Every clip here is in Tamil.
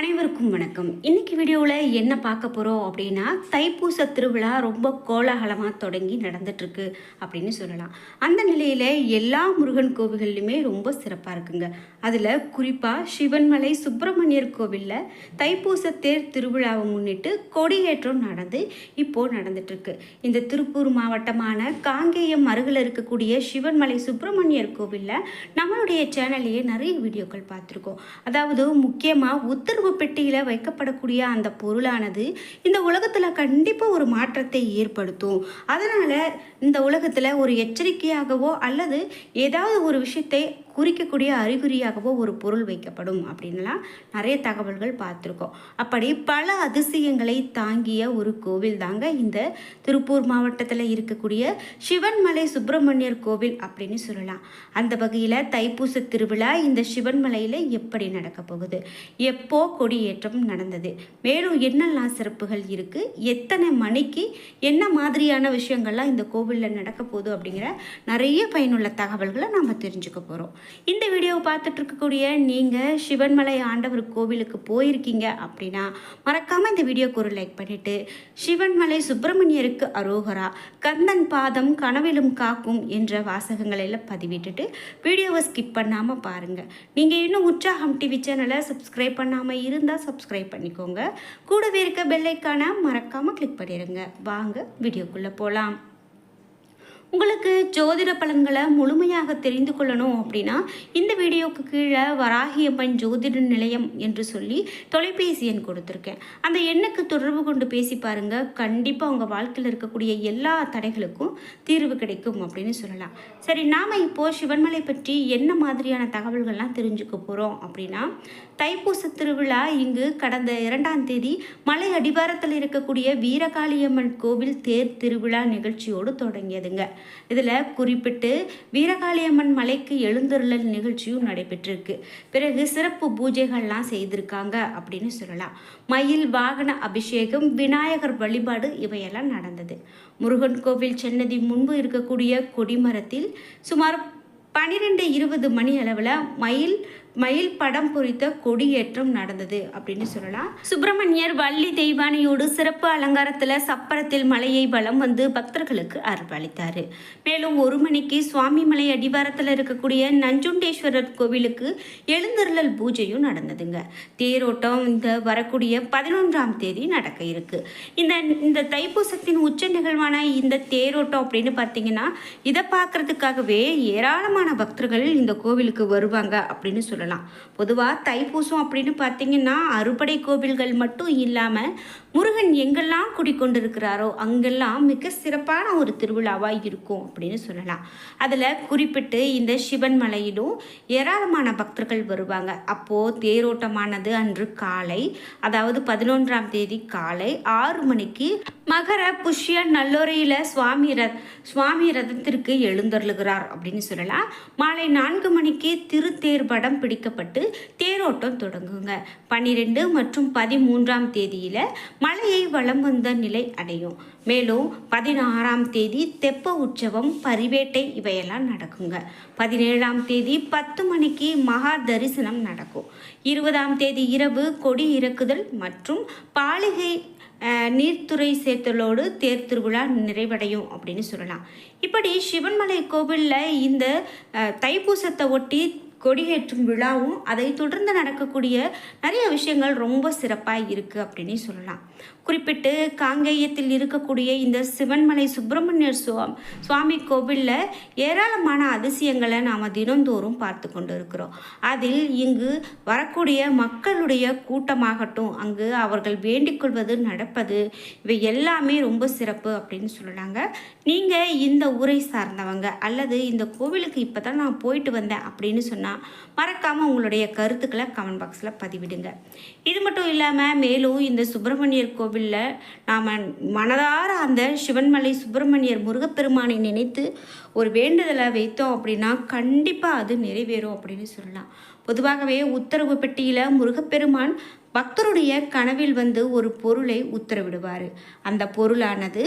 அனைவருக்கும் வணக்கம். இன்னைக்கு வீடியோவில் என்ன பார்க்க போகிறோம் அப்படின்னா தைப்பூச திருவிழா ரொம்ப கோலாகலமாக தொடங்கி நடந்துட்டுருக்கு அப்படின்னு சொல்லலாம். அந்த நிலையில் எல்லா முருகன் கோவில்கள்லையுமே ரொம்ப சிறப்பாக இருக்குங்க. அதில் குறிப்பாக சிவன்மலை சுப்பிரமணியர் கோவிலில் தைப்பூச தேர் திருவிழாவை முன்னிட்டு கொடியேற்றம் நடந்து இப்போது நடந்துட்டுருக்கு. இந்த திருப்பூர் மாவட்டமான காங்கேயம் அருகில் இருக்கக்கூடிய சிவன்மலை சுப்பிரமணியர் கோவிலில் நம்மளுடைய சேனல்லையே நிறைய வீடியோக்கள் பார்த்துருக்கோம். அதாவது முக்கியமாக உத்தரவு பெட்டியில் வைக்கப்படக்கூடிய அந்த பொருளானது இந்த உலகத்தில் கண்டிப்பாக ஒரு மாற்றத்தை ஏற்படுத்தும். அதனால் இந்த உலகத்தில் ஒரு எச்சரிக்கையாகவோ அல்லது ஏதாவது ஒரு விஷயத்தை குறிக்கக்கூடிய அறிகுறியாகவோ ஒரு பொருள் வைக்கப்படும் அப்படின்லாம் நிறைய தகவல்கள் பார்த்துருக்கோம். அப்படி பல அதிசயங்களை தாங்கிய ஒரு கோவில் தாங்க இந்த திருப்பூர் மாவட்டத்தில் இருக்கக்கூடிய சிவன்மலை சுப்பிரமணியர் கோவில் அப்படின்னு சொல்லலாம். அந்த வகையில் தைப்பூச திருவிழா இந்த சிவன்மலையில் எப்படி நடக்க போகுது? எப்போ கொடியேற்றம் நடந்தது? மேலும் என்னெல்லாம் சிறப்புகள் இருக்குது எத்தனை மணிக்கு என்ன மாதிரியான விஷயங்கள்லாம் இந்த கோவிலில் நடக்க போகுது அப்படிங்கிற நிறைய பயனுள்ள தகவல்களை நம்ம தெரிஞ்சுக்க போகிறோம் இந்த வீடியோவை பார்த்துட்டு இருக்கக்கூடிய நீங்கள் சிவன்மலை ஆண்டவர் கோவிலுக்கு போயிருக்கீங்க அப்படின்னா மறக்காமல் இந்த வீடியோக்கு ஒரு லைக் பண்ணிவிட்டு சிவன்மலை சுப்பிரமணியருக்கு அரோகரா கந்தன் பாதம் கனவிலும் காக்கும் என்ற வாசகங்களை எல்லாம் பதிவிட்டுட்டு வீடியோவை ஸ்கிப் பண்ணாமல் பாருங்கள் நீங்கள் இன்னும் உற்சாகம் டிவி சேனலை சப்ஸ்கிரைப் பண்ணாமல் இருந்தால் சப்ஸ்கிரைப் பண்ணிக்கோங்க. கூடவே இருக்க பெல்லைக்கான மறக்காமல் கிளிக் பண்ணிடுங்க வாங்க வீடியோக்குள்ளே போகலாம் உங்களுக்கு ஜோதிட பலன்களை முழுமையாக தெரிந்து கொள்ளணும் அப்படின்னா இந்த வீடியோவுக்கு கீழே வராகியம்மன் ஜோதிட நிலையம் என்று சொல்லி தொலைபேசி எண் கொடுத்துருக்கேன். அந்த எண்ணுக்கு தொடர்பு கொண்டு பேசி பாருங்க. கண்டிப்பாக உங்கள் வாழ்க்கையில் இருக்கக்கூடிய எல்லா தடைகளுக்கும் தீர்வு கிடைக்கும் அப்படின்னு சொல்லலாம். சரி நாம் இப்போது சிவன்மலை பற்றி என்ன மாதிரியான தகவல்கள்லாம் தெரிஞ்சுக்க போகிறோம் அப்படின்னா தைப்பூச திருவிழா இங்கு கடந்த இரண்டாம் தேதி மலை அடிவாரத்தில் இருக்கக்கூடிய வீரகாளியம்மன் கோவில் தேர் திருவிழா நிகழ்ச்சியோடு தொடங்கியதுங்க. இதில் குறிப்பிட்டு வீரகாளியம்மன் மலைக்கு எழுந்தருளல் நிகழ்ச்சியும் நடைபெற்றிருக்கு. பிறகு சிறப்பு பூஜைகள்லாம் செய்திருக்காங்க அப்படின்னு சொல்லலாம். மயில் வாகன அபிஷேகம் விநாயகர் வழிபாடு இவையெல்லாம் நடந்தது. முருகன் கோவில் சென்னதி முன்பு இருக்கக்கூடிய கொடிமரத்தில் சுமார் பன்னிரெண்டு இருபது மணி அளவில் மயில் மயில் படம் பொறித்த கொடியேற்றம் நடந்தது அப்படின்னு சொல்லலாம். சுப்பிரமணியர் வள்ளி தெய்வானையோடு சிறப்பு அலங்காரத்தில் சப்பரத்தில் மலையை வலம் வந்து பக்தர்களுக்கு அருள்பாலித்தார் மேலும் ஒரு மணிக்கு சுவாமி மலை அடிவாரத்தில் இருக்கக்கூடிய நஞ்சுண்டேஸ்வரர் கோவிலுக்கு எழுந்தருளல் பூஜையும் நடந்ததுங்க. தேரோட்டம் இந்த வரக்கூடிய பதினொன்றாம் தேதி நடக்க இருக்கு. இந்த இந்த தைப்பூசத்தின் உச்ச நிகழ்வான இந்த தேரோட்டம் அப்படின்னு பார்த்தீங்கன்னா இதை பார்க்கறதுக்காகவே ஏராளமான பக்தர்கள் இந்த கோவிலுக்கு வருவாங்க அப்படின்னு சொல்லலாம். பொதுவாக தைப்பூசம் அப்படின்னு பார்த்தீங்கன்னா அறுபடை கோவில்கள் மட்டும் இல்லாமல் முருகன் எங்கெல்லாம் குடிக்கொண்டிருக்கிறாரோ அங்கெல்லாம் மிக சிறப்பான ஒரு திருவிழாவாக இருக்கும் அப்படின்னு சொல்லலாம். அதில் குறிப்பிட்டு இந்த சிவன் மலையிலும் ஏராளமான பக்தர்கள் வருவாங்க. அப்போது தேரோட்டமானது அன்று காலை அதாவது பதினொன்றாம் தேதி காலை ஆறு மணிக்கு மகர புஷ்ய நல்லுறையில் சுவாமி ரத் சுவாமி ரதத்திற்கு எழுந்தருளுகிறார் அப்படின்னு சொல்லலாம். மாலை நான்கு மணிக்கு திருத்தேர் படம் பிடிக்கப்பட்டு தேரோட்டம் தொடங்குங்க. பன்னிரெண்டு மற்றும் பதிமூன்றாம் தேதியில் மலையை வளம் வந்த நிலை அடையும். மேலும் பதினாறாம் தேதி தெப்ப உற்சவம் பரிவேட்டை இவையெல்லாம் நடக்குங்க. பதினேழாம் தேதி பத்து மணிக்கு மகா தரிசனம் நடக்கும். இருபதாம் தேதி இரவு கொடி இறக்குதல் மற்றும் பாலிகை நீர்த்துறை சேர்த்தலோடு தேர் திருவிழா நிறைவடையும் அப்படின்னு சொல்லலாம். இப்படி சிவன்மலை கோவிலில் இந்த தைப்பூசத்தை ஒட்டி கொடியேற்றும் விழாவும் அதை தொடர்ந்து நடக்கக்கூடிய நிறைய விஷயங்கள் ரொம்ப சிறப்பாக இருக்குது அப்படின்னு சொல்லலாம். குறிப்பிட்டு காங்கேயத்தில் இருக்கக்கூடிய இந்த சிவன்மலை சுப்பிரமணியர் சுவாமி சுவாமி கோவிலில் ஏராளமான அதிசயங்களை நாம் தினந்தோறும் பார்த்து கொண்டு இருக்கிறோம் அதில் இங்கு வரக்கூடிய மக்களுடைய கூட்டமாகட்டும் அங்கு அவர்கள் வேண்டிக்கொள்வது நடப்பது இவை எல்லாமே ரொம்ப சிறப்பு அப்படின்னு சொல்லலாங்க நீங்கள் இந்த ஊரை சார்ந்தவங்க அல்லது இந்த கோவிலுக்கு இப்போ தான் நான் போயிட்டு வந்தேன் அப்படின்னு சொன்னால் மறக்காமல் உங்களுடைய கருத்துக்களை கமெண்ட் பாக்ஸில் பதிவிடுங்க. இது மட்டும் இல்லாமல் மேலும் இந்த சுப்பிரமணியர் கோவிலில் நாம் மனதார அந்த சிவன்மலை சுப்பிரமணியர் முருகப்பெருமானை நினைத்து ஒரு வேண்டுதலை வைத்தோம் அப்படின்னா கண்டிப்பாக அது நிறைவேறும் அப்படின்னு சொல்லலாம். பொதுவாகவே உத்தரவு பெட்டியில் முருகப்பெருமான் பக்தருடைய கனவில் வந்து ஒரு பொருளை உத்தரவிடுவார். அந்த பொருளானது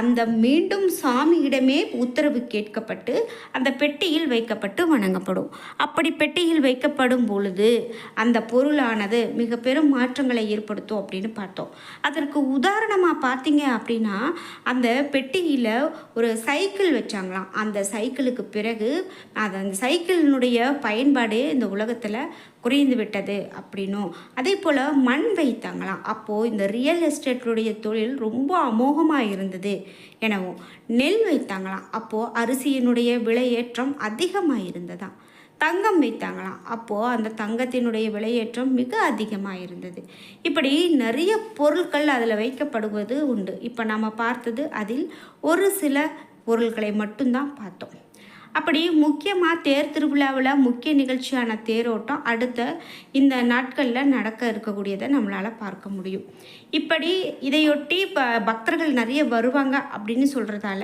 அந்த மீண்டும் சாமியிடமே உத்தரவு கேட்கப்பட்டு அந்த பெட்டியில் வைக்கப்பட்டு வணங்கப்படும். அப்படி பெட்டியில் வைக்கப்படும் பொழுது அந்த பொருளானது மிக பெரும் மாற்றங்களை ஏற்படுத்தும் அப்படின்னு பார்த்தோம். அதற்கு உதாரணமாக பார்த்தீங்க அப்படின்னா அந்த பெட்டியில் ஒரு சைக்கிள் வச்சாங்களாம். அந்த சைக்கிளுக்கு பிறகு அது அந்த சைக்கிளினுடைய பயன்பாடு இந்த உலகத்தில் குறைந்து விட்டது அப்படின்னும். அதே போல் மண் வைத்தாங்களாம். அப்போது இந்த ரியல் எஸ்டேட்டுடைய தொழில் ரொம்ப அமோகமாக இருந்தது எனவும். நெல் வைத்தாங்களாம். அப்போது அரிசியினுடைய விலையேற்றம் அதிகமாக இருந்ததாம். தங்கம் வைத்தாங்களாம். அப்போது அந்த தங்கத்தினுடைய விலையேற்றம் மிக அதிகமாக இருந்தது. இப்படி நிறைய பொருட்கள் அதில் வைக்கப்படுவது உண்டு. இப்போ நம்ம பார்த்தது அதில் ஒரு சில பொருட்களை மட்டும்தான் பார்த்தோம். அப்படி முக்கியமாக தேர் திருவிழாவில் முக்கிய நிகழ்ச்சியான தேரோட்டம் அடுத்த இந்த நாட்களில் நடக்க இருக்கக்கூடியதை நம்மளால் பார்க்க முடியும். இப்படி இதையொட்டி ப பக்தர்கள் நிறைய வருவாங்க அப்படின்னு சொல்கிறதால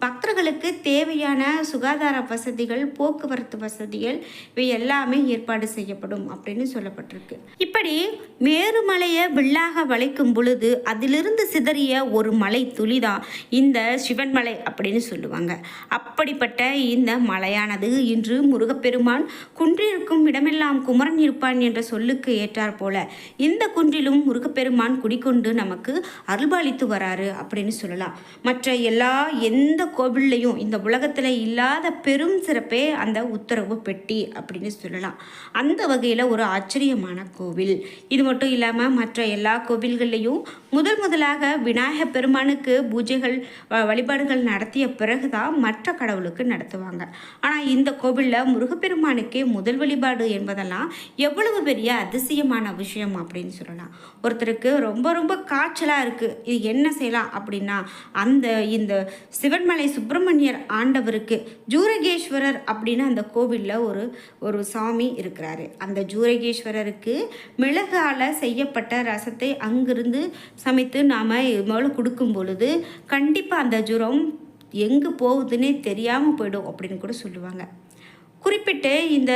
பக்தர்களுக்கு தேவையான சுகாதார வசதிகள் போக்குவரத்து வசதிகள் இவை எல்லாமே ஏற்பாடு செய்யப்படும் அப்படின்னு சொல்லப்பட்டிருக்கு. இப்படி மேருமலையை வில்லாக வளைக்கும் பொழுது அதிலிருந்து சிதறிய ஒரு மலை துளிதான் இந்த சிவன் மலை அப்படின்னு சொல்லுவாங்க. அப்படிப்பட்ட இந்த மலையானது இன்று முருகப்பெருமான் குன்றிருக்கும் இடமெல்லாம் குமரன் இருப்பான் என்ற சொல்லுக்கு ஏற்றார் போல. இந்த குன்றிலும் முருகப்பெருமான் குடிக்கொண்டு நமக்கு அருள்பாலித்து வராரு அப்படின்னு சொல்லலாம். மற்ற எல்லா எந்த கோவில்லையும் இந்த உலகத்தில் இல்லாத பெரும் சிறப்பே அந்த உத்தரவு பெட்டி அப்படின்னு சொல்லலாம். அந்த வகையில் ஒரு ஆச்சரியமான கோவில். இது மட்டும் இல்லாமல் மற்ற எல்லா கோவில்கள்லையும் முதல் முதலாக விநாயகர் பெருமானுக்கு பூஜைகள் வ- வழிபாடுகள் நடத்திய பிறகுதான் மற்ற கடவுளுக்கு நடத்துவாங்க. ஆனால் இந்த கோவிலில் முருகப்பெருமானுக்கே முதல் வழிபாடு என்பதெல்லாம் எவ்வளவு பெரிய அதிசயமான விஷயம் அப்படின்னு சொல்லலாம். ஒருத்தருக்கு ரொம்ப ரொம்ப காய்ச்சலாக இருக்குது இது என்ன செய்யலாம் அப்படின்னா அந்த இந்த சிவன்மலை சுப்பிரமணியர் ஆண்டவருக்கு ஜூரகேஸ்வரர் அப்படின்னு அந்த கோவிலில் ஒரு ஒரு சாமி இருக்கிறாரு. அந்த ஜூரகேஸ்வரருக்கு மிளகால் செய்யப்பட்ட ரசத்தை அங்கிருந்து சமைத்து நாம் முதல்ல கொடுக்கும் பொழுது கண்டிப்பாக அந்த ஜுரம் எங்கே போகுதுன்னே தெரியாமல் போயிடும் அப்படின்னு கூட சொல்லுவாங்க. குறிப்பிட்டு இந்த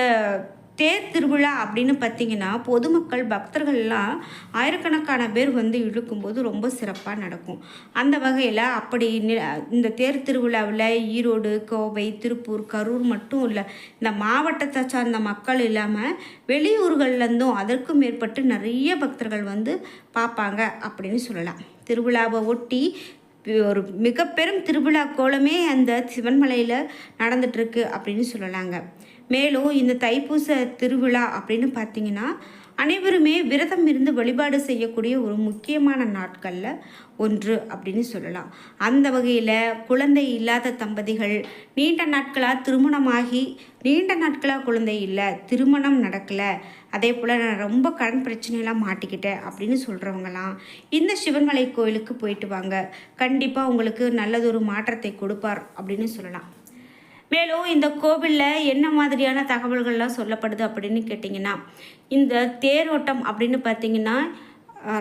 தேர் திருவிழா அப்படின்னு பார்த்தீங்கன்னா பொதுமக்கள் பக்தர்கள்லாம் ஆயிரக்கணக்கான பேர் வந்து இழுக்கும்போது ரொம்ப சிறப்பாக நடக்கும். அந்த வகையில் அப்படி இந்த தேர் திருவிழாவில் ஈரோடு கோவை திருப்பூர் கரூர் மட்டும் இல்லை இந்த மாவட்டத்தை சார்ந்த மக்கள் இல்லாமல் வெளியூர்கள்லேருந்தும் அதற்கும் மேற்பட்டு நிறைய பக்தர்கள் வந்து பார்ப்பாங்க அப்படின்னு சொல்லலாம். திருவிழாவை ஒட்டி ஒரு மிக பெரும் திருவிழா கோலமே அந்த சிவன்மலையில் நடந்துட்டுருக்கு அப்படின்னு சொல்லலாங்க. மேலும் இந்த தைப்பூச திருவிழா அப்படின்னு பார்த்தீங்கன்னா அனைவருமே விரதம் இருந்து வழிபாடு செய்யக்கூடிய ஒரு முக்கியமான நாட்களில் ஒன்று அப்படின்னு சொல்லலாம். அந்த வகையில் குழந்தை இல்லாத தம்பதிகள் நீண்ட நாட்களாக திருமணமாகி நீண்ட நாட்களாக குழந்தை இல்லை திருமணம் நடக்கலை அதே போல் நான் ரொம்ப கடன் பிரச்சனையெல்லாம் மாட்டிக்கிட்டேன் அப்படின்னு சொல்கிறவங்களாம் இந்த சிவன்மலை கோயிலுக்கு போயிட்டு வாங்க. கண்டிப்பாக உங்களுக்கு நல்லதொரு மாற்றத்தை கொடுப்பார் அப்படின்னு சொல்லலாம். மேலும் இந்த கோவிலில் என்ன மாதிரியான தகவல்கள்லாம் சொல்லப்படுது அப்படின்னு கேட்டிங்கன்னா இந்த தேரோட்டம் அப்படின்னு பார்த்தீங்கன்னா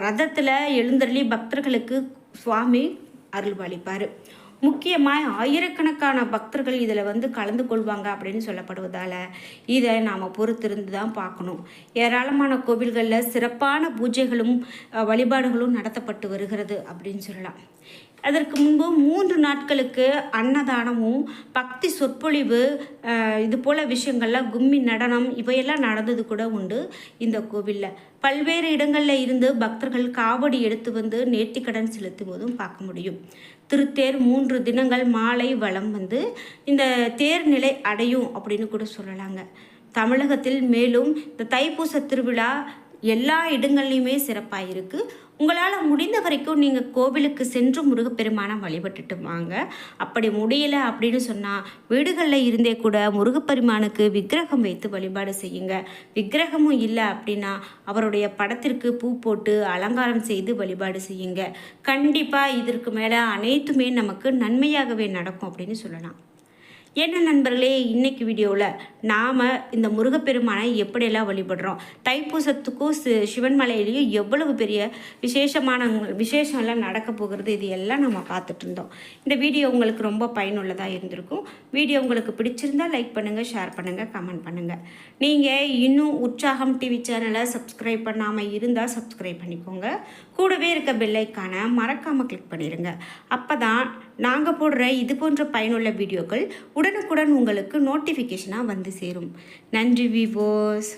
ரதத்தில் எழுந்தருளி பக்தர்களுக்கு சுவாமி அருள்பாலிப்பார். முக்கியமாக ஆயிரக்கணக்கான பக்தர்கள் இதில் வந்து கலந்து கொள்வாங்க அப்படின்னு சொல்லப்படுவதால் இதை நாம் பொறுத்திருந்து தான் பார்க்கணும். ஏராளமான கோவில்களில் சிறப்பான பூஜைகளும் வழிபாடுகளும் நடத்தப்பட்டு வருகிறது அப்படின்னு சொல்லலாம். அதற்கு முன்பு மூன்று நாட்களுக்கு அன்னதானமும் பக்தி சொற்பொழிவு இது போல் விஷயங்கள்லாம் கும்மி நடனம் இவையெல்லாம் நடந்தது கூட உண்டு இந்த கோவிலில். பல்வேறு இடங்களில் இருந்து பக்தர்கள் காவடி எடுத்து வந்து நேர்த்திக்கடன் செலுத்துவதும் பார்க்க முடியும். திருத்தேர் மூன்று தினங்கள் மாலை வளம் வந்து இந்த தேர் நிலை அடையும் அப்படின்னு கூட சொல்லலாங்க. தமிழகத்தில் மேலும் இந்த தைப்பூச திருவிழா எல்லா இடங்கள்லையுமே சிறப்பாக இருக்குது உங்களால் முடிந்த வரைக்கும் நீங்கள் கோவிலுக்கு சென்று முருகப்பெருமானை வழிபட்டுட்டு வாங்க. அப்படி முடியலை அப்படின்னு சொன்னால் வீடுகளில் இருந்தே கூட முருகப்பெருமானுக்கு விக்கிரகம் வைத்து வழிபாடு செய்யுங்க. விக்கிரகமும் இல்லை அப்படின்னா அவருடைய படத்திற்கு பூ போட்டு அலங்காரம் செய்து வழிபாடு செய்யுங்க. கண்டிப்பாக இதற்கு மேலே அனைத்துமே நமக்கு நன்மையாகவே நடக்கும் அப்படின்னு சொல்லலாம். என்ன நண்பர்களே இன்றைக்கு வீடியோவில் நாம் இந்த முருகப்பெருமானை எப்படியெல்லாம் வழிபடுறோம்? தைப்பூசத்துக்கும் சி- சிவன் மலையிலையும் எவ்வளவு பெரிய விசேஷமான விசேஷம்லாம் நடக்க போகிறது இது எல்லாம் நம்ம பார்த்துட்டு இருந்தோம். இந்த வீடியோ உங்களுக்கு ரொம்ப பயனுள்ளதாக இருந்திருக்கும். வீடியோ உங்களுக்கு பிடிச்சிருந்தா லைக் பண்ணுங்கள் ஷேர் பண்ணுங்கள் கமெண்ட் பண்ணுங்கள் நீங்கள் இன்னும் உற்சாகம் டிவி சேனலை சப்ஸ்கிரைப் பண்ணாமல் இருந்தால் சப்ஸ்கிரைப் பண்ணிக்கோங்க. கூடவே இருக்க பெல்லைக்கான மறக்காமல் கிளிக் பண்ணிடுங்க அப்போ தான் நாங்கள் போடுற இது போன்ற பயனுள்ள வீடியோக்கள் உடனுக்குடன் உங்களுக்கு நோட்டிஃபிகேஷனாக வந்து சேரும். நன்றி விவோஸ்